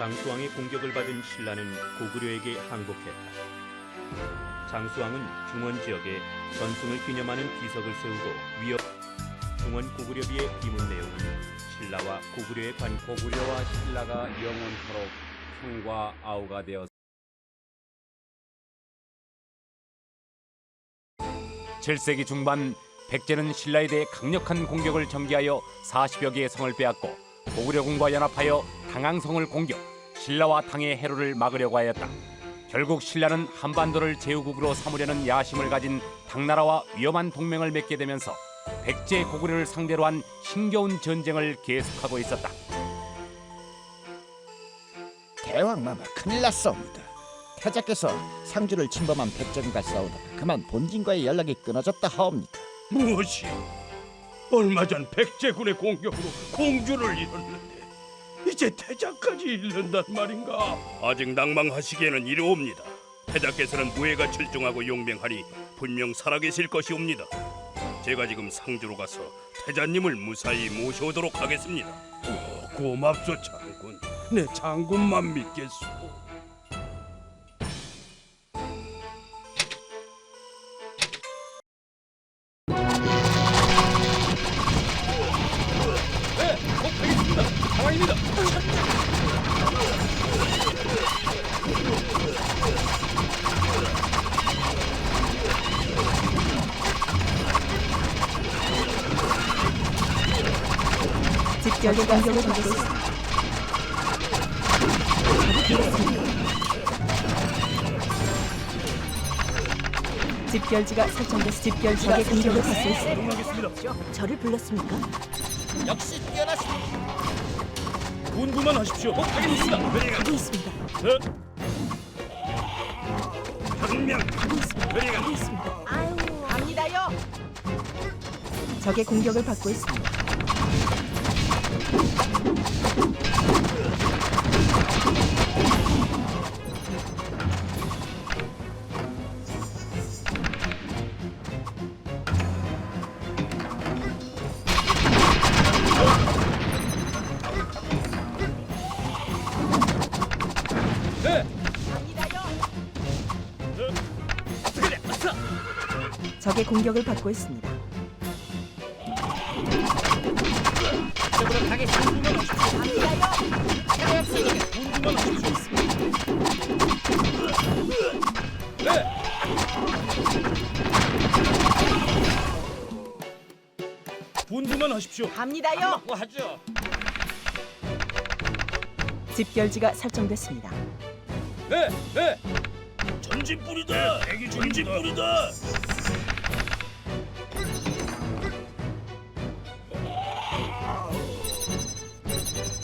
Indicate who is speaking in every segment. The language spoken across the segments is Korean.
Speaker 1: 장수왕의 공격을 받은 신라는 고구려에게 항복했다. 장수왕은 중원 지역에 전승을 기념하는 비석을 세우고 위협 중원 고구려비의 비문 내용은 신라와 고구려의 관
Speaker 2: 고구려와 신라가 영원토록 형과 아우가 되어
Speaker 3: 7세기 중반 백제는 신라에 대해 강력한 공격을 전개하여 40여 개의 성을 빼앗고 고구려군과 연합하여 당항성을 공격, 신라와 당의 해로를 막으려고 하였다. 결국 신라는 한반도를 제후국으로 삼으려는 야심을 가진 당나라와 위험한 동맹을 맺게 되면서 백제 고구려를 상대로 한 힘겨운 전쟁을 계속하고 있었다.
Speaker 4: 대왕마마 큰일 났사옵니다. 태자께서 상주를 침범한 백정과 싸우다가 그만 본진과의 연락이 끊어졌다 하옵니다.
Speaker 5: 무엇이? 얼마 전 백제군의 공격으로 공주를 잃었는데 이제 태자까지 잃는단 말인가? 아직 낭망하시기에는 이르옵니다. 태자께서는 무예가 철종하고 용맹하니 분명 살아계실 것이옵니다. 제가 지금 상주로 가서 태자님을 무사히 모셔오도록 하겠습니다. 오, 고맙소 장군. 내 장군만 믿겠소.
Speaker 6: 공격을 받고 있습니다. 집결지가 설정돼서 집결지가 공격을 받고 있습니다. 저를 불렀습니까?
Speaker 4: 역시 뛰어나십니다.
Speaker 5: 분부만 하십시오. 하겠습니다.
Speaker 6: 하고 있습니다. 하고 있습니다. 아유, 갑니다요. 적의 공격을 받고 있습니다. 적의 공격을 받고 있습니다.
Speaker 5: 분부만 하십시오.
Speaker 6: 갑니다요.
Speaker 5: 하죠.
Speaker 6: 집결지가 설정됐습니다.
Speaker 5: 네, 네. 전진 뿌리다. 대기 전진 뿌리다.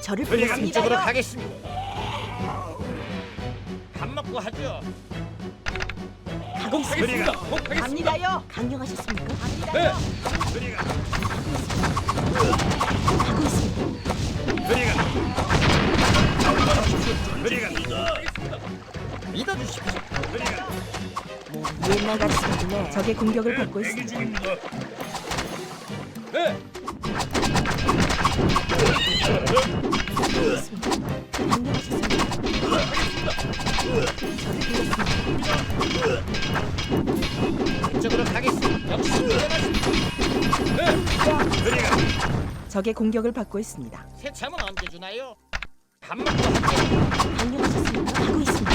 Speaker 6: 저를 불렀습니다.
Speaker 4: 가겠습니다.
Speaker 5: 밥 먹고 하죠.
Speaker 6: 가고.
Speaker 5: 하겠습니다.
Speaker 6: 갑니다요. 강령하셨습니까?
Speaker 5: 네.
Speaker 6: 갑니다요. 하고 있습니다.
Speaker 4: 믿어주십시오.
Speaker 6: 옛날 같습니다. 적의 공격을 받고 있습니다.
Speaker 5: 네.
Speaker 4: 이쪽으로 가겠습니다. 역시 뛰어나십니다.
Speaker 6: 적의 공격을 받고 있습니다.
Speaker 4: 새참은 언제 주나요?
Speaker 6: 하고 있습니다.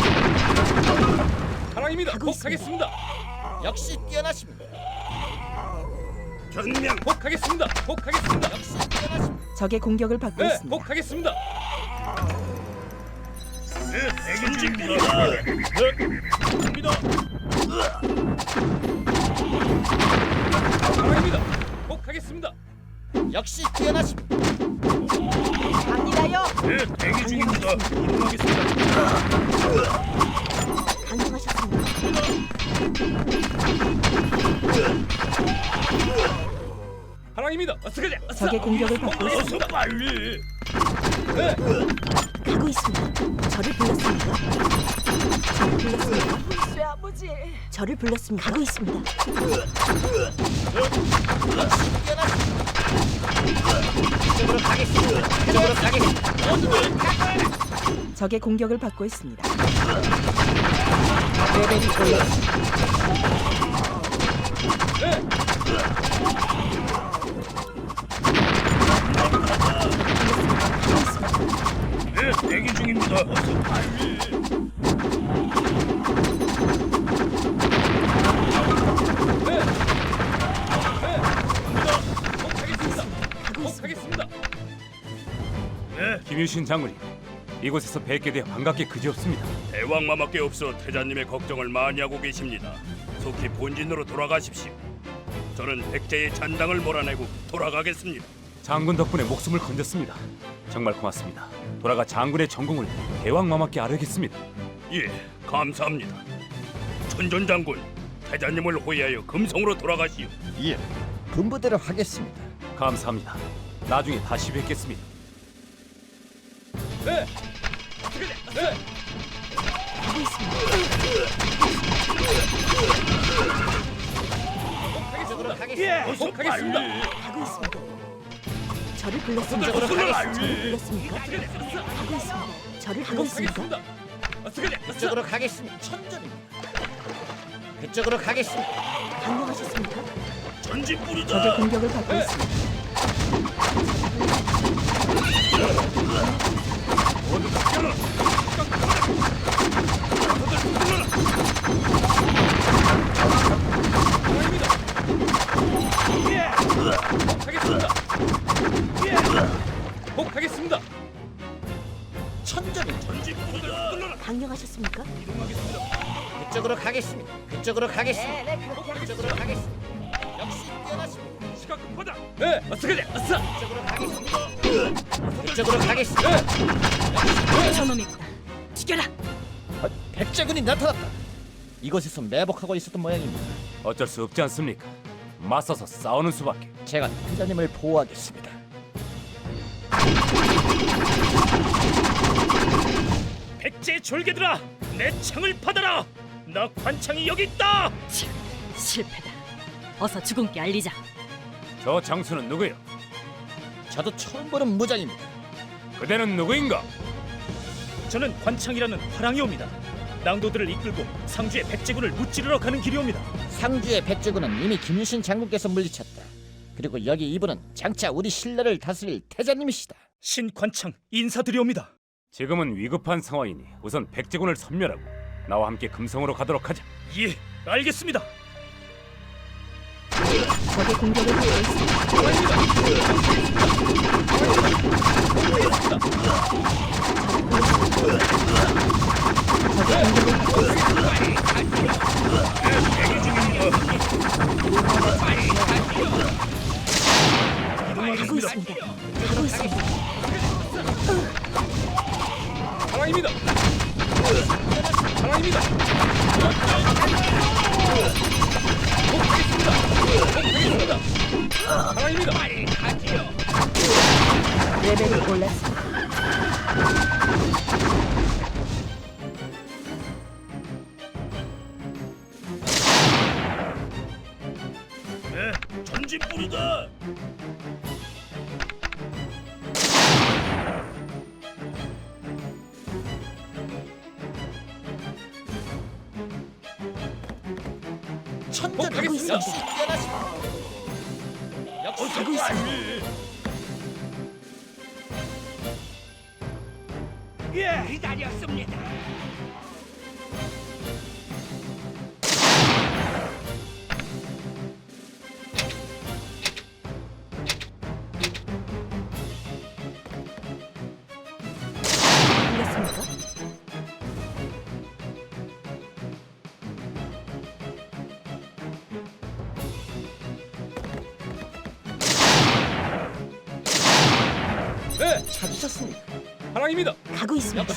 Speaker 5: 사랑입니다.
Speaker 6: 하고
Speaker 5: 꼭
Speaker 6: 있습니다.
Speaker 5: 하겠습니다.
Speaker 4: 역시 뛰어나십니다.
Speaker 5: 변명. 꼭 하겠습니다. 꼭 하겠습니다.
Speaker 6: 적의 공격을 받고
Speaker 5: 네,
Speaker 6: 있습니다.
Speaker 5: 꼭 하겠습니다. 네, 대기 중입니다. 네, 갑니다. 사랑입니다. 꼭 하겠습니다.
Speaker 4: 역시 뛰어나십니다.
Speaker 6: 갑니다요.
Speaker 5: 네, 대기 중입니다. 이동하겠습니다.
Speaker 6: 강령하셨습니다.
Speaker 5: 사랑입니다. 어서 가자. 어서.
Speaker 6: 적의 공격을 받고
Speaker 5: 어서
Speaker 6: 있습니다.
Speaker 5: 빨리. 네.
Speaker 6: 가고 있습니다. 저를 불렀습니다. 저를 불렀습니다.
Speaker 7: 쇠 아버지.
Speaker 6: 저를 불렀습니다. 가고 있습니다.
Speaker 4: 이쪽으로 가겠습니다. 이쪽으로 가겠습니다.
Speaker 6: 적의 공격을 받고 있습니다.
Speaker 4: 레벨이 올랐습니다.
Speaker 5: 네, 대기 중입니다. 어서 빨리.
Speaker 6: 가고 있습니다.
Speaker 3: 김유신 장군님, 이곳에서 뵙게 되어 반갑게 그지없습니다.
Speaker 5: 대왕마마께 없어 태자님의 걱정을 많이 하고 계십니다. 속히 본진으로 돌아가십시오. 저는 백제의 잔당을 몰아내고 돌아가겠습니다.
Speaker 3: 장군 덕분에 목숨을 건졌습니다. 정말 고맙습니다. 돌아가 장군의 전공을 대왕마마께 아뢰겠습니다.
Speaker 5: 예, 감사합니다. 천전 장군, 태자님을 호위하여 금성으로 돌아가시오.
Speaker 4: 예, 분부대로 하겠습니다.
Speaker 3: 감사합니다. 나중에 다시 뵙겠습니다.
Speaker 6: 가고 있습니다.
Speaker 4: 이쪽으로 가겠습니다.
Speaker 5: 어서 가겠습니다.
Speaker 6: 가고 있습니다. 저를 불렀습니다.
Speaker 4: 가겠습니다.
Speaker 6: 저를 불렀습니까? 가고 있습니다. 저를 불렀습니까?
Speaker 4: 이쪽으로 가겠습니다. 천전입니다. 그쪽으로 가겠습니다.
Speaker 6: 강령하셨습니까?
Speaker 5: 전진
Speaker 6: 적의
Speaker 5: 뿌리다.
Speaker 6: 공격을 받고 있습니다.
Speaker 4: 천전입니다.
Speaker 5: 전진 뿌리다.
Speaker 6: 강령하셨습니까?
Speaker 4: 그쪽으로 가겠습니다. 그쪽으로 가겠습니다.
Speaker 7: 네, 네, 그렇게
Speaker 4: 그쪽으로 가겠습니다. 역시 뛰어나십니다.
Speaker 5: 시각 급하다.
Speaker 4: 이쪽으로 가겠습니다. 이쪽으로 가겠습니다.
Speaker 7: 저놈이구나. 죽여라.
Speaker 4: 아, 백제군이 나타났다. 이곳에서 매복하고 있었던 모양입니다.
Speaker 3: 어쩔 수 없지 않습니까? 맞서서 싸우는 수밖에.
Speaker 4: 제가 태자님을 보호하겠습니다.
Speaker 5: 백제 졸개들아, 내 창을 받아라. 나 관창이 여기 있다.
Speaker 7: 치, 실패다. 어서 주군께 알리자.
Speaker 3: 저 장수는 누구요?
Speaker 4: 저도 처음 보는 무장입니다.
Speaker 3: 그대는 누구인가?
Speaker 8: 저는 관창이라는 화랑이옵니다. 낭도들을 이끌고 상주의 백제군을 무찌르러 가는 길이옵니다.
Speaker 4: 상주의 백제군은 이미 김유신 장군께서 물리쳤다. 그리고 여기 이분은 장차 우리 신라를 다스릴 태자님이시다.
Speaker 8: 신관창 인사드리옵니다.
Speaker 3: 지금은 위급한 상황이니 우선 백제군을 섬멸하고 나와 함께 금성으로 가도록 하자.
Speaker 8: 예, 알겠습니다.
Speaker 6: 적의 공격을 있습니다. 적의 공격을 받고 레벨이 올랐습니다.
Speaker 5: 네, 전진 뿌리다.
Speaker 4: 천전
Speaker 6: 가고 있습니다. 가고 있습니다.
Speaker 5: 예, 기다렸습니다.
Speaker 4: 찾으셨습니까?
Speaker 3: 사랑입니다.
Speaker 6: 가고 있습니다.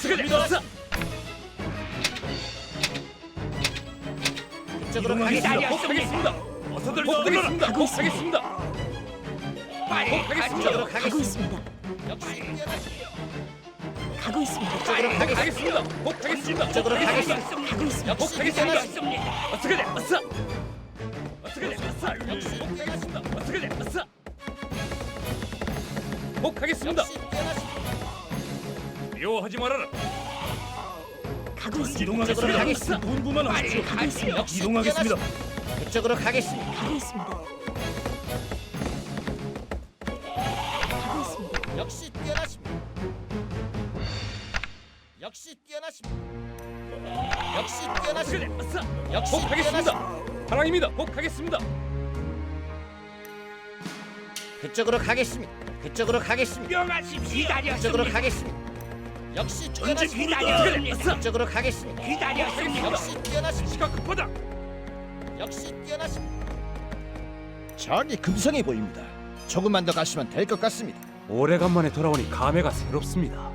Speaker 4: 이쪽으로 가겠습니다.
Speaker 5: 어서들
Speaker 3: 복하겠습니다.
Speaker 6: 가고 있습니다.
Speaker 3: 복하겠습니다.
Speaker 4: 이쪽으로
Speaker 6: 가고
Speaker 4: 가겠습니다.
Speaker 6: 있습니다.
Speaker 4: 역시 뛰어나십니다.
Speaker 6: 가고 있습니다.
Speaker 4: 쪽으로 가겠습니다.
Speaker 8: 가겠습니다. 복 가겠습니다.
Speaker 4: 쪽으로 가겠습니다.
Speaker 6: 가고 있습니다.
Speaker 8: 복 가겠습니다. 어떻게 돼? 아싸. 어떻게 돼? 아싸. 복 가겠습니다. 어떻게 돼? 아싸. 복 가겠습니다. 미워하지 말아라.
Speaker 6: 가고 있습니다.
Speaker 8: 이동하겠습니다.
Speaker 4: 가겠습니다.
Speaker 8: 하십시오.
Speaker 6: 가고 있습니다.
Speaker 8: 이동하겠습니다.
Speaker 4: 그쪽으로 가겠습니다.
Speaker 6: 가고 있습니다. 가고 있습니다.
Speaker 4: 역시 뛰어나십니다. 역시 뛰어나십니다. 역시? 뛰어나십니다. 역시
Speaker 8: 복 가겠습니다. 파랑입니다. 복 가겠습니다.
Speaker 4: 그쪽으로 가겠습니다. 그쪽으로 가겠습니다. 그쪽으로 가겠습니다. 역시 뛰어나십니다.
Speaker 8: 어떻게 돼? 아싸.
Speaker 4: 그쪽으로 가겠습니다.
Speaker 8: 가겠습니다.
Speaker 4: 역시 뛰어나십니다.
Speaker 8: 시각 급하다.
Speaker 4: 역시 뛰어나십니다. 저기 금성이 보입니다. 조금만 더 가시면 될 것 같습니다.
Speaker 3: 오래간만에 돌아오니 감회가 새롭습니다.